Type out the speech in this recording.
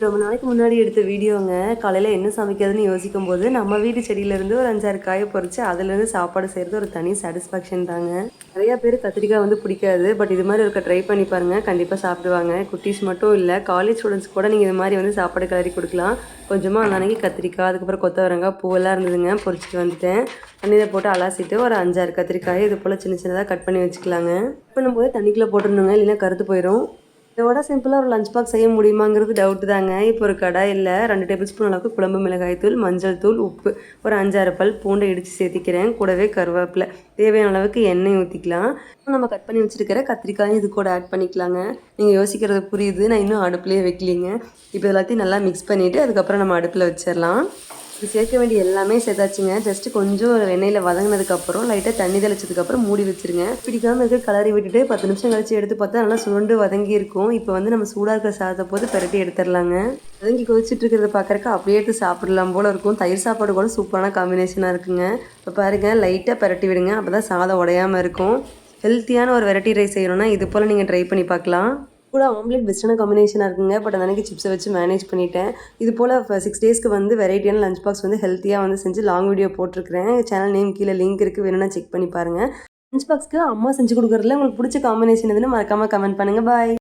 ரொம்ப நாளைக்கு முன்னாடி எடுத்த வீடியோங்க. காலையில் என்ன சமைக்கிறதுன்னு யோசிக்கும் போது நம்ம வீட்டு செடியிலேருந்து ஒரு அஞ்சாறு காயை பறித்து அதுலேருந்து சாப்பாடு செய்கிறது ஒரு தனி சாட்டிஸ்ஃபேக்ஷன் தாங்க. நிறையா பேர் கத்திரிக்காய் வந்து பிடிக்காது பட் இது மாதிரி இருக்க ட்ரை பண்ணி பாருங்கள் கண்டிப்பாக சாப்பிடுவாங்க. குட்டீஸ் மட்டும் இல்லை காலேஜ் ஸ்டூடெண்ட்ஸ் கூட நீங்கள் இது மாதிரி வந்து சாப்பாடு கிளறி கொடுக்கலாம். கொஞ்சமாக அந்த அன்னைக்கு கத்திரிக்காய் அதுக்கப்புறம் கொத்தவரங்காய் பூவெல்லாம் இருந்ததுங்க. பொறிச்சிட்டு வந்துட்டேன். தண்ணியில் போட்டு அலாசிட்டு ஒரு அஞ்சாறு கத்திரிக்காய் இது போல் சின்ன சின்னதாக கட் பண்ணி வச்சுக்கலாங்க. பண்ணும்போது தண்ணிக்குள்ளே போட்டுருணுங்க இல்லைன்னா கருத்து போயிடும் இதோட சிம்பிளாக ஒரு லஞ்ச் பாக்ஸ் செய்ய முடியுமாங்கிறது டவுட் தாங்க. இப்போ ஒரு கடாயில் ரெண்டு டேபிள் ஸ்பூன் அளவுக்கு குழம்பு மிளகாய் தூள் மஞ்சள் தூள் உப்பு. ஒரு அஞ்சாறு பல் பூண்டை இடித்து சேர்த்திக்கிறேன். கூடவே கருவேப்பிலை. தேவையான அளவுக்கு எண்ணெய் ஊற்றிக்கலாம் நம்ம கட் பண்ணி வச்சுருக்கிற கத்திரிக்காயும் இது கூட ஆட் பண்ணிக்கலாங்க. நீங்கள் யோசிக்கிறது புரியுது. நான் இன்னும் அடுப்புலேயே வைக்கலிங்க. இப்போ எல்லாத்தையும் நல்லா மிக்ஸ் பண்ணிவிட்டு அதுக்கப்புறம் நம்ம அடுப்பில் வச்சிடலாம் இது சேர்க்க வேண்டிய எல்லாமே சேர்த்தாச்சுங்க. ஜஸ்ட் கொஞ்சம் எண்ணெயில் வதங்கினதுக்கப்புறம் லைட்டாக தண்ணி தெளிச்சதுக்கப்புறம் மூடி வச்சிருங்க. பிடிக்காம இருக்க கலரி விட்டுட்டு பத்து நிமிஷம் கழிச்சு எடுத்து பார்த்தா நல்லா சுருண்டு வதங்கி இருக்கும் இப்போ வந்து நம்ம சூடாக இருக்கிற சாதத்தை போது பிரட்டி எடுத்துடலாங்க. வதங்கி கொதிச்சுட்டு இருக்கிறத பார்க்குறக்கு அப்படியே எடுத்து சாப்பிடலாம் போல இருக்கும். தயிர் சாப்பாடு கூட சூப்பரான காம்பினேஷனாக இருக்குங்க. இப்போ பாருங்கள் லைட்டாக பிரட்டி விடுங்க. அப்போ தான் சாதம் உடையாமல் இருக்கும். ஹெல்த்தியான ஒரு வெரைட்டி ரைஸ் செய்யணும்னா இது போல் நீங்கள் ட்ரை பண்ணி பார்க்கலாம். கூட ஆம்லேட் பெஸ்ட்டான காம்பினேஷனாக இருக்குங்க. பட் அன்னைக்கு சிப்ஸை வச்சு மேனேஜ் பண்ணிட்டேன். இது போல் சிக்ஸ் டேஸ்க்கு வந்து வெரைட்டியான லஞ்ச் பாக்ஸ் வந்து ஹெல்த்தியாக வந்து செஞ்சு லாங் வீடியோ போட்டிருக்கிறேன். சேனல் நேம் கீழே லிங்க் இருக்குது வேணும்னா செக் பண்ணி பாருங்கள் லஞ்ச் பாக்ஸ்க்கு அம்மா செஞ்சு கொடுக்குறதுல உங்களுக்கு பிடிச்ச காம்பினேஷன் எதுன்னு மறக்காமல் கமெண்ட் பண்ணுங்கள் பாய்